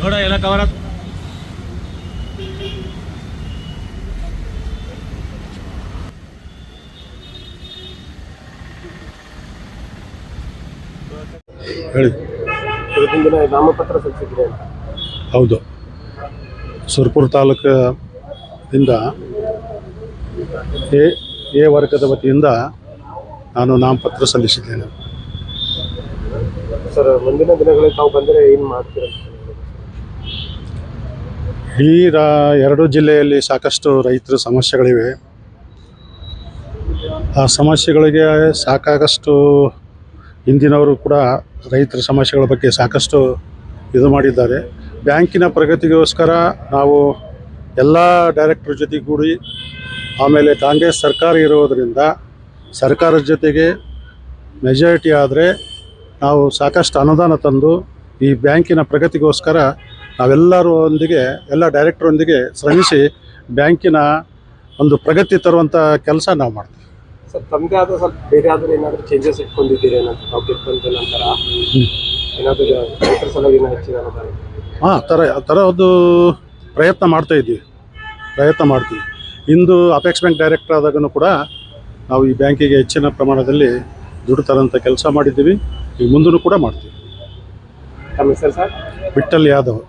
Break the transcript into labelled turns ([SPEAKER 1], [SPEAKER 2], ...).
[SPEAKER 1] ನೋಡ ಎಲ್ಲ ಕವರ್
[SPEAKER 2] ಹೇಳಿ.
[SPEAKER 3] ನಾಮಪತ್ರ ಸಲ್ಲಿಸಿದ್ರೆ
[SPEAKER 2] ಹೌದು. ಸುರ್ಪುರ್ ತಾಲೂಕಿಂದ ಎ ಎ ವರ್ಗದ ವತಿಯಿಂದ ನಾನು ನಾಮಪತ್ರ ಸಲ್ಲಿಸಿದ್ದೇನೆ.
[SPEAKER 3] ಸರ್ ಮುಂದಿನ ದಿನಗಳಲ್ಲಿ ತಾವು ಬಂದರೆ ಏನು ಮಾಡ್ತೀರ
[SPEAKER 2] ಈ ರಾ ಎರಡು ಜಿಲ್ಲೆಯಲ್ಲಿ ಸಾಕಷ್ಟು ರೈತರ ಸಮಸ್ಯೆಗಳಿವೆ. ಆ ಸಮಸ್ಯೆಗಳಿಗೆ ಸಾಕಷ್ಟು ಹಿಂದಿನವರು ಕೂಡ ರೈತರ ಸಮಸ್ಯೆಗಳ ಬಗ್ಗೆ ಸಾಕಷ್ಟು ಇದು ಮಾಡಿದ್ದಾರೆ. ಬ್ಯಾಂಕಿನ ಪ್ರಗತಿಗೋಸ್ಕರ ನಾವು ಎಲ್ಲ ಡೈರೆಕ್ಟರ್ ಜೊತೆಗೂಡಿ ಆಮೇಲೆ ಕಾಂಗ್ರೆಸ್ ಸರ್ಕಾರ ಇರುವುದರಿಂದ ಸರ್ಕಾರದ ಜೊತೆಗೆ ಮೆಜಾರಿಟಿ ಆದರೆ ನಾವು ಸಾಕಷ್ಟು ಅನುದಾನ ತಂದು ಈ ಬ್ಯಾಂಕಿನ ಪ್ರಗತಿಗೋಸ್ಕರ ನಾವೆಲ್ಲರೊಂದಿಗೆ ಎಲ್ಲ ಡೈರೆಕ್ಟ್ರೊಂದಿಗೆ ಶ್ರಮಿಸಿ ಬ್ಯಾಂಕಿನ ಒಂದು ಪ್ರಗತಿ ತರುವಂಥ ಕೆಲಸ ನಾವು ಮಾಡ್ತೀವಿ.
[SPEAKER 3] ಸರ್ ತಮ್ಮದೇ ಆದ ಸ್ವಲ್ಪ ಬೇರೆ ಆದರೂ ಏನಾದರೂ ಚೇಂಜಸ್ ಇಟ್ಕೊಂಡಿದ್ದೀರಿ ನಂತರ? ಏನಾದರೂ ರೈತರ ಸಲುವಾಗಿ ಹೆಚ್ಚಿನ
[SPEAKER 2] ಹಾಂ ಥರ ಆ ಥರ ಒಂದು ಪ್ರಯತ್ನ ಮಾಡ್ತಾ ಇದ್ದೀವಿ. ಪ್ರಯತ್ನ ಮಾಡ್ತೀವಿ. ಇಂದು ಅಪೆಕ್ಸ್ ಬ್ಯಾಂಕ್ ಡೈರೆಕ್ಟರ್ ಆದಾಗೂ ಕೂಡ ನಾವು ಈ ಬ್ಯಾಂಕಿಗೆ ಹೆಚ್ಚಿನ ಪ್ರಮಾಣದಲ್ಲಿ ದುಡ್ಡು ತರೋಂಥ ಕೆಲಸ ಮಾಡಿದ್ದೀವಿ. ಈ ಮುಂದೂ ಕೂಡ ಮಾಡ್ತೀವಿ. ವಿಠಲ್ ಯಾದವ್.